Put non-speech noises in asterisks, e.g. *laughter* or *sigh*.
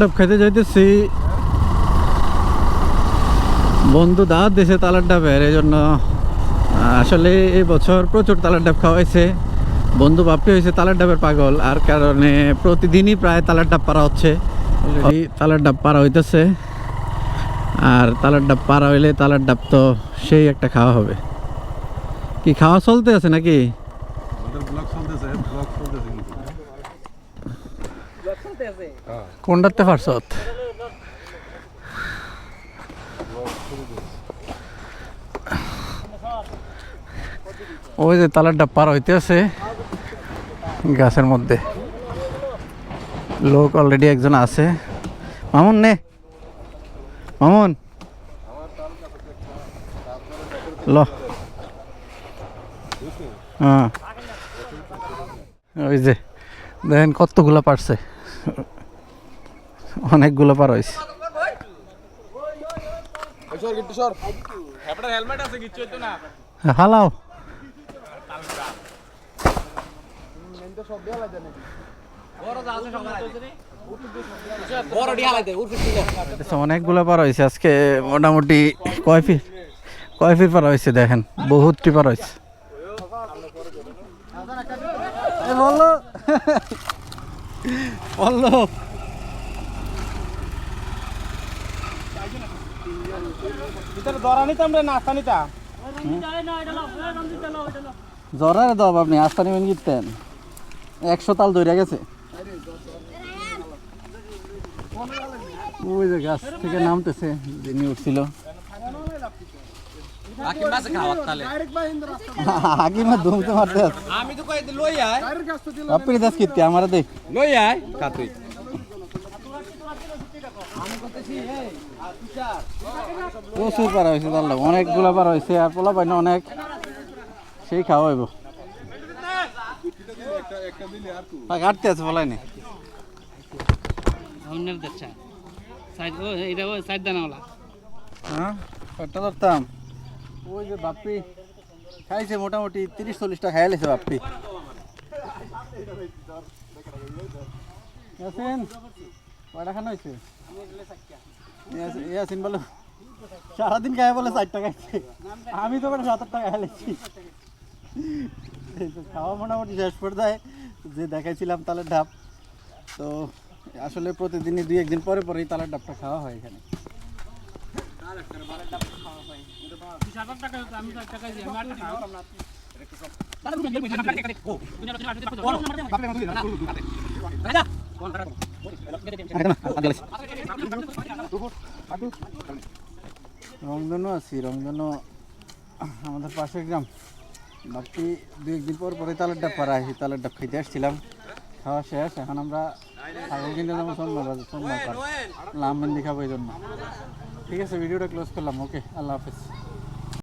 ডাব খাইতে যাইতেছি। বন্ধু দাওয়াত দিয়েছে তালের ডাবের এই জন্য আসলে এই বছর প্রচুর তালের ডাব খাওয়া হয়েছে। বন্ধু বাপি হয়েছে তালার ডাবের পাগল, আর কারণে প্রতিদিনই প্রায় তালার ডাব পারা হচ্ছে। তালের ডাব পারা হইতেছে। আর তালার ডাব পারা হইলে তালার ডাব তো সেই একটা খাওয়া হবে। কি খাওয়া চলতে আছে নাকি? কোনটাতে পারছত ওই যে তালার ডাব পার হইতে আছে গাছের মধ্যে। লোক অলরেডি একজন আছে। মামুন নে। মামুন। ল। হ্যাঁ। ওই যে, দেখেন কতগুলো পারছে। অনেকগুলো পার হয়েছে। হালাও। আচ্ছা, অনেকগুলো পার হয়েছে আজকে মোটামুটি কয় ফিট? কয় ফিট পার হয়েছে দেখেন বহুতটি পার হয়েছে। বলল বলল জরারে আপনি আস্তা নেবেন কিনতেন একশো তাল দৌড়ে গেছে। ওই যে গাছ থেকে নামতেছে যিনি উঠছিল হাকিমা *laughs* ধুমতে মারতে আমি তো কই লই আয়। আপনি দাস আমার লই আয় প্রচুর পারা হয়েছে তার লোক অনেকগুলো পারা হয়েছে আর পোলা পাই না অনেক। সেই খাওয়া হইব। কাটতে আছে বলাই নি। অন্যের দেখছে সাইড ও এটা ও সাইড দানাওয়ালা। হ্যাঁ কটা ধরতাম। ওই যে বাপ্পি খাইছে মোটামুটি তিরিশ চল্লিশটা খাই লেছে বাপ্পি ইয়াসিন কয়টা খানা হয়েছে ইয়াসিন- বলো, সারাদিন খাই বলে ষাট টাকা আমি তো সাত আট টাকা খাইছি খাওয়া মোটামুটি শেষ করে দেয় যে দেখাইছিলাম তালের ঢাপ তো আসলে প্রতিদিনই দুই একদিন পরে পরেই তালের ডাবটা খাওয়া হয় এখানে। রংধনু আছি রংধনু আমাদের পাশের গ্রাম। বাকি দু একদিন পর পরে তালের ডাব পাড়া এই তালের ডাব খেতে আসছিলাম। খাওয়া শেষ, এখন আমরা ছাগল কিনতে যাব, সোমবার লাম মেন্দি খাব এই জন্য। Ella se vino a la clase con la moque.